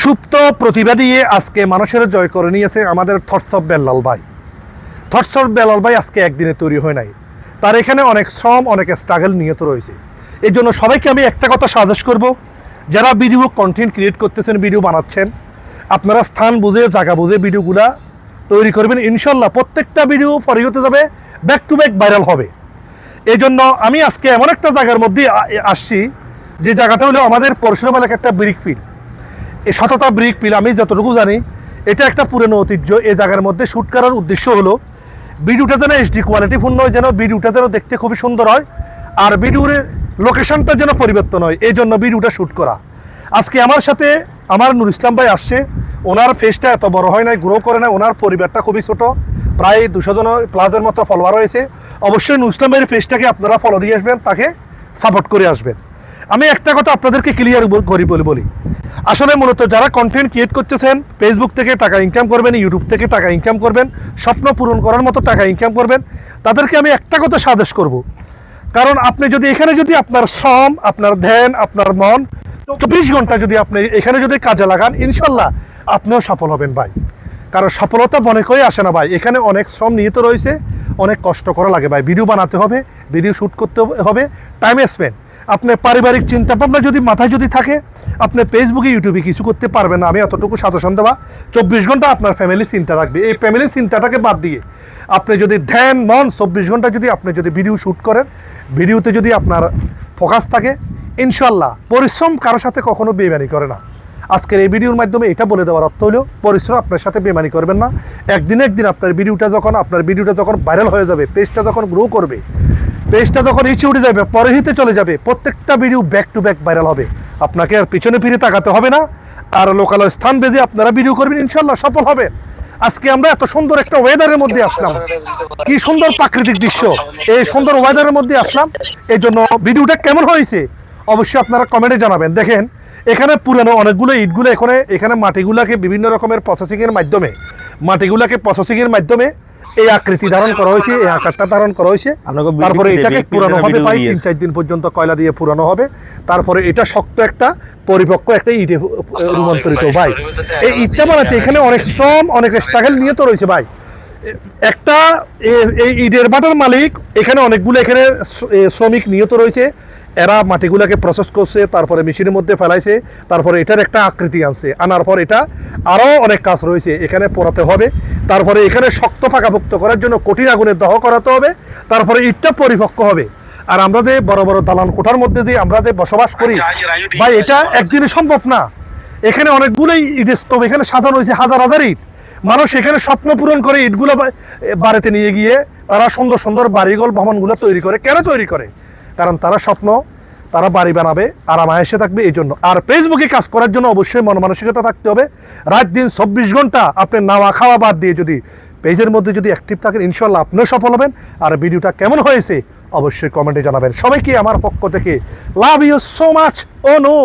সুপ্ত প্রতিভা দিয়ে আজকে মানুষের জয় করে নিয়েছে আমাদের থটস অফ বেল্লাল ভাই। থটস অফ বেল্লাল ভাই আজকে একদিনে তৈরি হয় নাই। তার এখানে অনেক শ্রম, অনেক স্ট্রাগল নিহত রয়েছে। এই জন্য সবাইকে আমি একটা কথা সাজেস্ট করব। যারা ভিডিও কন্টেন্ট ক্রিয়েট করতেছেন ভিডিও বানাচ্ছেন, আপনারা স্থান বুঝে, জায়গা বুঝে ভিডিওগুলা তৈরি করবেন। ইনশাল্লাহ প্রত্যেকটা ভিডিও পরে হতে যাবে ব্যাক টু ব্যাক ভাইরাল হবে। এই জন্য আমি আজকে এমন একটা জায়গার মধ্যে আসছি, যে জায়গাটা হলো আমাদের পরশুরাম এলাকার একটা ব্রিক ফিল্ড এই শততা ব্রিক ফিল্ড আমি যতটুকু জানি, এটা একটা পুরনো ঐতিহ্য। এই জায়গার মধ্যে শ্যুট করার উদ্দেশ্য হলো ভিডিওটা যেন এইচডি কোয়ালিটিপূর্ণ হয়, যেন ভিডিওটা যেন দেখতে খুবই সুন্দর হয়, আর ভিডিওর লোকেশনটা যেন পরিবর্তন হয়। এই জন্য ভিডিওটা শ্যুট করা। আজকে আমার সাথে আমার নুর ইসলাম ভাই আসছে। ওনার ফেসটা এত বড় হয় নাই গ্রো করে না ওনার পরিবারটা খুবই ছোট। প্রায় দুশো জন প্লাসের মতো ফলোয়ার রয়েছে অবশ্যই নুর ইসলাম ভাইয়ের পেজটাকে আপনারা ফলো দিয়ে আসবেন, তাকে সাপোর্ট করে আসবেন। আমি একটা কথা আপনাদেরকে ক্লিয়ার করি বলে বলি। আসলে মূলত যারা কন্টেন্ট ক্রিয়েট করতেছেন ফেসবুক থেকে টাকা ইনকাম করবেন ইউটিউব থেকে টাকা ইনকাম করবেন, স্বপ্ন পূরণ করার মতো টাকা ইনকাম করবেন, তাদেরকে আমি একটা কথা সাজেস্ট করব। কারণ আপনি যদি এখানে যদি আপনার শ্রম, আপনার ধ্যান, আপনার মন, চব্বিশ ঘণ্টা যদি আপনি এখানে যদি কাজে লাগান, ইনশাল্লাহ আপনিও সফল হবেন ভাই। কারণ সফলতা মনে করে আসে না ভাই। এখানে অনেক শ্রম নিহিত রয়েছে। অনেক কষ্ট করা লাগে ভাই। ভিডিও বানাতে হবে ভিডিও শ্যুট করতে হবে টাইম স্পেন্ড আপনি পারিবারিক চিন্তা ভাবনা যদি, মাথায় যদি থাকে, আপনি ফেসবুকে ইউটিউবে কিছু করতে পারবেন না। আমি এতটুকু সাজেশন দেওয়া চব্বিশ ঘণ্টা আপনার ফ্যামিলি চিন্তা রাখবে। এই ফ্যামিলির চিন্তাটাকে বাদ দিয়ে আপনি যদি ধ্যান, মন, চব্বিশ ঘণ্টা যদি আপনি যদি ভিডিও শ্যুট করেন ভিডিওতে যদি আপনার ফোকাস থাকে, ইনশাল্লাহ পরিশ্রম কারোর সাথে কখনো বেমানি করে না। আজকের এই ভিডিওর মাধ্যমে এটা বলে দেওয়ার অর্থ হলো, পরিশ্রম আপনার সাথে বেমানি করবেন না। একদিন একদিন আপনার ভিডিওটা যখন, আপনার ভিডিওটা যখন ভাইরাল হয়ে যাবে, পেজটা যখন গ্রো করবে, পেজটা যখন ইচ্ছে উঠে যাবে পরে হিতে চলে যাবে, প্রত্যেকটা video back to back viral হবে। আপনাকে আর পিছনে ফিরে তাকাতে হবে না। আর লোকাল স্থান বেজে আপনারা ভিডিও করবেন ইনশাল্লাহ সফল হবে। আজকে আমরা এত সুন্দর একটা ওয়েদারের মধ্যে আসলাম। কি সুন্দর প্রাকৃতিক দৃশ্য। এই সুন্দর ওয়েদারের মধ্যে আসলাম। এই জন্য ভিডিওটা কেমন হয়েছে? অবশ্যই আপনারা কমেন্টে জানাবেন। দেখেন এখানে পুরানো অনেকগুলো ইটগুলো এখানে এখানে মাটিগুলাকে বিভিন্ন রকমের প্রসেসিংয়ের মাধ্যমে মাটিগুলাকে প্রসেসিংয়ের মাধ্যমে এই আকৃতি ধারণ করা হয়েছে এই আকারটা ধারণ করা হয়েছে। তারপরে এটাকে পুরানো হবে প্রায় তিন চার দিন পর্যন্ত কয়লা দিয়ে পুরানো হবে। তারপরে এটা শক্ত একটা পরিপক্ক একটা ইটে রূপান্তরিত ভাই। এই ইটটা বানাতে এখানে অনেক শ্রম অনেক স্ট্রাগল নিয়ে তো রয়েছে ভাই। একটা এই ইটের বাটার মালিক এখানে অনেকগুলো এখানে শ্রমিক নিহত রয়েছে। এরা মাটিগুলোকে প্রসেস করছে তারপরে মেশিনের মধ্যে ফেলাইছে তারপরে এটার একটা আকৃতি আনছে। আনার পর এটা আরও অনেক কাজ রয়েছে এখানে পোড়াতে হবে। তারপরে এখানে শক্ত পাকাভুক্ত করার জন্য কঠিন আগুনে দহ করাতে হবে তারপরে ইটটা পরিপক্ক হবে। আর আমরা যে বড় বড় দালান কোঠার মধ্যে যে আমরা যে বসবাস করি ভাই এটা একদিনে সম্ভব না। এখানে অনেকগুলোই ইটের স্তব এখানে সাজানো হয়েছে হাজার হাজার ইট। মানুষ এখানে স্বপ্ন পূরণ করে ইটগুলো বাড়িতে নিয়ে গিয়ে তারা সুন্দর সুন্দর বাড়িঘর ভবনগুলো তৈরি করে। কেন তৈরি করে? কারণ তারা স্বপ্ন, তারা বাড়ি বানাবে আরামায়েসে থাকবে এই জন্য। আর ফেসবুকে কাজ করার জন্য অবশ্যই মন মানসিকতা থাকতে হবে। রাত দিন চব্বিশ ঘণ্টা আপনি নাওয়া খাওয়া বাদ দিয়ে যদি পেজের মধ্যে যদি অ্যাক্টিভ থাকেন ইনশাল্লাহ আপনিও সফল হবেন। আর ভিডিওটা কেমন হয়েছে অবশ্যই কমেন্টে জানাবেন। সবাইকে আমার পক্ষ থেকে লাভ ইউ সো মাচ ও নো